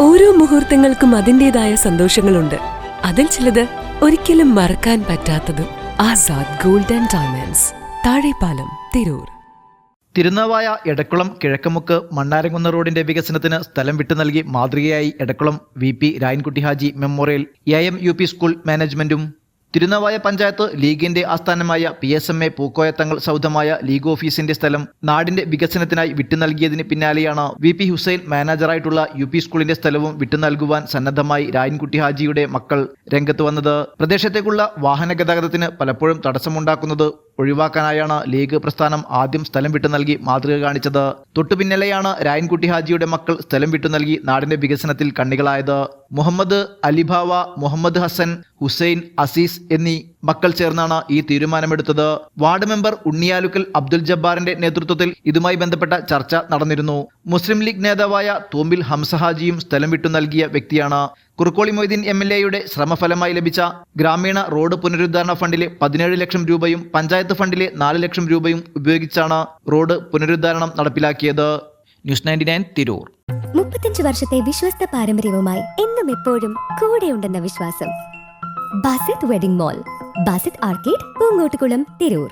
ഓരോ മുഹൂർത്തങ്ങൾക്കും അതിന്റെതായ സന്തോഷങ്ങളുണ്ട്. അതിൽ ചിലത് ഒരിക്കലും മറക്കാൻ പറ്റാത്തതും ആസാദ് ഗോൾഡൻ ഡയമണ്ട്സ് താഴെപ്പാലം തിരൂർ. തിരുനാവായ എടക്കുളം കിഴക്കമുക്ക് മണ്ണാരങ്ങുന്ന റോഡിന്റെ വികസനത്തിന് സ്ഥലം വിട്ടു നൽകി മാതൃകയായി Edakkulam V P Rayankutty Haji memorial A M U P school മാനേജ്മെന്റും തിരുനാവായ പഞ്ചായത്ത് ലീഗിന്റെ ആസ്ഥാനമായ P S M A Pookoya Thangal സൗധമായ league ഓഫീസിന്റെ സ്ഥലം നാടിന്റെ വികസനത്തിനായി വിട്ടു നൽകിയതിന് പിന്നാലെയാണ് വി പി ഹുസൈൻ മാനേജറായിട്ടുള്ള യു പി സ്കൂളിന്റെ സ്ഥലവും വിട്ടു നൽകുവാൻ സന്നദ്ധമായി രായൻകുട്ടി ഹാജിയുടെ മക്കൾ രംഗത്ത് വന്നത്. പ്രദേശത്തേക്കുള്ള വാഹന ഗതാഗതത്തിന് പലപ്പോഴും തടസ്സമുണ്ടാക്കുന്നത് ഒഴിവാക്കാനായാണ് ലീഗ് പ്രസ്ഥാനം ആദ്യം സ്ഥലം വിട്ടു നൽകി മാതൃക കാണിച്ചത്. തൊട്ടുപിന്നലെയാണ് രായൻകുട്ടി ഹാജിയുടെ മക്കൾ സ്ഥലം വിട്ടു നൽകി നാടിന്റെ വികസനത്തിൽ കണ്ണികളായത്. മുഹമ്മദ് അലിബാവ മുഹമ്മദ് ഹസൻ ഹുസൈൻ അസീസ് എന്നീ മക്കൾ ചേർന്നാണ് ഈ തീരുമാനമെടുത്തത്. വാർഡ് മെമ്പർ ഉണ്ണിയാലുക്കൽ അബ്ദുൽ ജബ്ബാറിന്റെ നേതൃത്വത്തിൽ ഇതുമായി ബന്ധപ്പെട്ട ചർച്ച നടന്നിരുന്നു. മുസ്ലിം ലീഗ് നേതാവായ തോമ്പിൽ ഹംസഹാജിയും സ്ഥലം വിട്ടു നൽകിയ വ്യക്തിയാണ്. കുറുക്കോളി മൊയ്തീൻ എം എൽ എയുടെ ശ്രമഫലമായി ലഭിച്ച ഗ്രാമീണ റോഡ് പുനരുദ്ധാരണ ഫണ്ടിലെ പതിനേഴ് ലക്ഷം രൂപയും പഞ്ചായത്ത് ഫണ്ടിലെ നാല് ലക്ഷം രൂപയും ഉപയോഗിച്ചാണ് റോഡ് പുനരുദ്ധാരണം നടപ്പിലാക്കിയത്. News ninety nine Tirur. മുപ്പത്തഞ്ച് വർഷത്തെ വിശ്വസ്ത പാരമ്പര്യവുമായി എന്നും എപ്പോഴും കൂടെയുണ്ടെന്ന വിശ്വാസം. Basith wedding mall Basith arcade Poongottukulam Tirur.